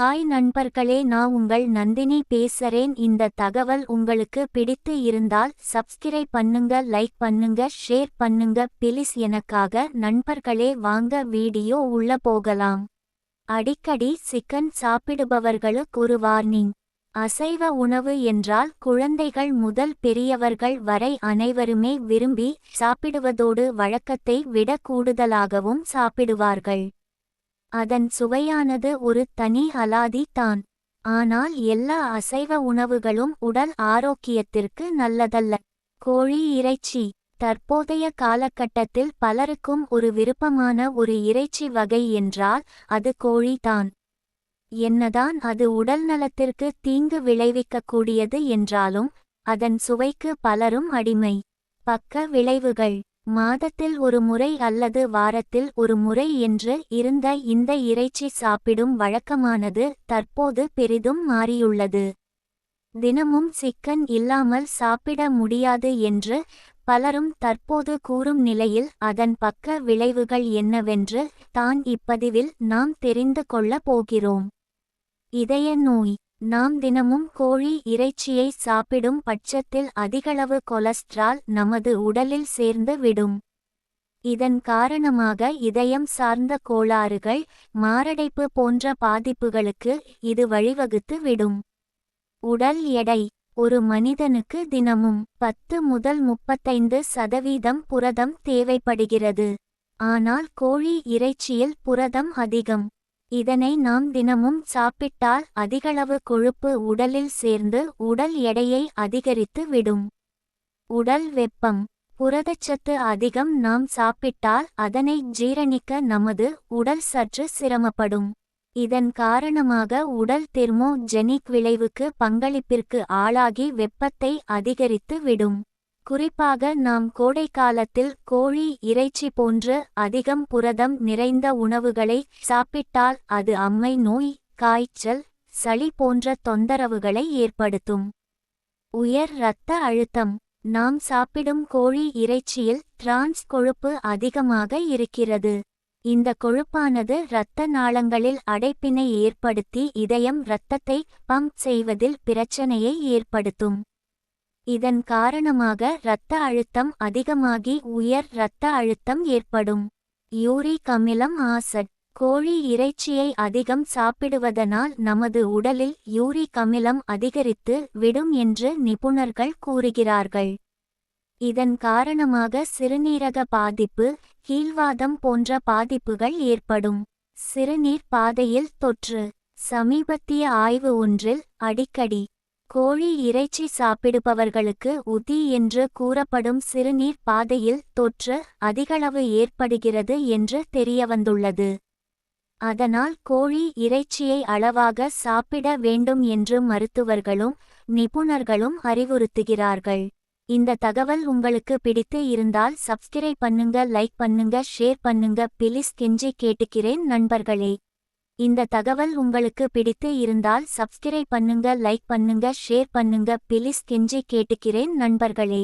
Hi நண்பர்களே நான் உங்கள் நந்தினி பேசுறேன். இந்த தகவல் உங்களுக்கு பிடித்து இருந்தால் சப்ஸ்கிரைப் பண்ணுங்க லைக் பண்ணுங்க ஷேர் பண்ணுங்க. பிலிஸ் எனக்காக நண்பர்களே வாங்க வீடியோ உள்ள போகலாம். அடிக்கடி சிக்கன் சாப்பிடுபவர்களுக்கு ஒரு வார்னிங் அசைவ உணவு என்றால் குழந்தைகள் முதல் பெரியவர்கள் வரை அனைவருமே விரும்பி சாப்பிடுவதோடு வழக்கத்தை விட கூடுதலாகவும் சாப்பிடுவார்கள். அதன் சுவையானது ஒரு தனி அலாதி தான். ஆனால் எல்லா அசைவ உணவுகளும் உடல் ஆரோக்கியத்திற்கு நல்லதல்ல. கோழி இறைச்சி. தற்போதைய காலகட்டத்தில் பலருக்கும் ஒரு விருப்பமான ஒரு இறைச்சி வகை என்றால் அது கோழிதான் என்னதான் அது உடல் நலத்திற்கு தீங்கு விளைவிக்கக்கூடியது என்றாலும் அதன் சுவைக்கு பலரும் அடிமை. பக்க விளைவுகள். மாதத்தில் ஒரு முறை அல்லது வாரத்தில் ஒரு முறை என்று இருந்த இந்த இறைச்சி சாப்பிடும் வழக்கமானது தற்போது பெரிதும் மாறியுள்ளது. தினமும் சிக்கன் இல்லாமல் சாப்பிட முடியாது என்று பலரும் தற்போது கூறும் நிலையில் அதன் பக்க விளைவுகள் என்னவென்று தான் இப்பதிவில் நாம் தெரிந்து கொள்ளப் போகிறோம். இதய நோய் நாம் தினமும் கோழி இறைச்சியை சாப்பிடும் பட்சத்தில் அதிகளவு கொலஸ்ட்ரால் நமது உடலில் சேர்ந்து விடும். இதன் காரணமாக இதயம் சார்ந்த கோளாறுகள் மாரடைப்பு போன்ற பாதிப்புகளுக்கு இது வழிவகுத்து விடும். உடல் எடை ஒரு மனிதனுக்கு தினமும் பத்து முதல் முப்பத்தைந்து சதவீதம் புரதம் தேவைப்படுகிறது. ஆனால் கோழி இறைச்சியில் புரதம் அதிகம். இதனை நாம் தினமும் சாப்பிட்டால் அதிகளவு கொழுப்பு உடலில் சேர்ந்து உடல் எடையை அதிகரித்து விடும். உடல் வெப்பம். புரதச்சத்து அதிகம் நாம் சாப்பிட்டால் அதனை ஜீரணிக்க நமது உடல் சற்று சிரமப்படும். இதன் காரணமாக உடல் தெர்மோஜெனிக் விளைவுக்கு பங்களிப்பிற்கு ஆளாகி வெப்பத்தை அதிகரித்து விடும். குறிப்பாக நாம் கோடைக்காலத்தில் கோழி இறைச்சி போன்று அதிகம் புரதம் நிறைந்த உணவுகளை சாப்பிட்டால் அது அம்மை நோய் காய்ச்சல் சளி போன்ற தொந்தரவுகளை ஏற்படுத்தும். உயர் இரத்த அழுத்தம். நாம் சாப்பிடும் கோழி இறைச்சியில் டிரான்ஸ் கொழுப்பு அதிகமாக இருக்கிறது. இந்த கொழுப்பானது இரத்த நாளங்களில் அடைப்பினை ஏற்படுத்தி இதயம் இரத்தத்தை பம்ப் செய்வதில் பிரச்சனையை ஏற்படுத்தும். இதன் காரணமாக இரத்த அழுத்தம் அதிகமாகி உயர் இரத்த அழுத்தம் ஏற்படும். யூரிக் அமிலம் ஆசட். கோழி இறைச்சியை அதிகம் சாப்பிடுவதனால் நமது உடலில் யூரிக் அமிலம் அதிகரித்து விடும் என்று நிபுணர்கள் கூறுகிறார்கள். இதன் காரணமாக சிறுநீரக பாதிப்பு கீழ்வாதம் போன்ற பாதிப்புகள் ஏற்படும். சிறுநீர் பாதையில் தொற்று. சமீபத்திய ஆய்வு ஒன்றில் அடிக்கடி கோழி இறைச்சி சாப்பிடுபவர்களுக்கு உதி என்று கூறப்படும் சிறுநீர் பாதையில் தொற்று அதிகளவு ஏற்படுகிறது என்று தெரியவந்துள்ளது. அதனால் கோழி இறைச்சியை அளவாக சாப்பிட வேண்டும் என்று மருத்துவர்களும் நிபுணர்களும் அறிவுறுத்துகிறார்கள். இந்த தகவல் உங்களுக்கு பிடித்து இருந்தால் சப்ஸ்கிரைப் பண்ணுங்க லைக் பண்ணுங்க ஷேர் பண்ணுங்க பிலிஸ் கெஞ்சி கேட்டுக்கிறேன் நண்பர்களே. இந்த தகவல் உங்களுக்கு பிடித்து இருந்தால் சப்ஸ்கிரைப் பண்ணுங்க லைக் பண்ணுங்க ஷேர் பண்ணுங்க. பிலிஸ் கெஞ்சி கேட்டுக்கிறேன் நண்பர்களே.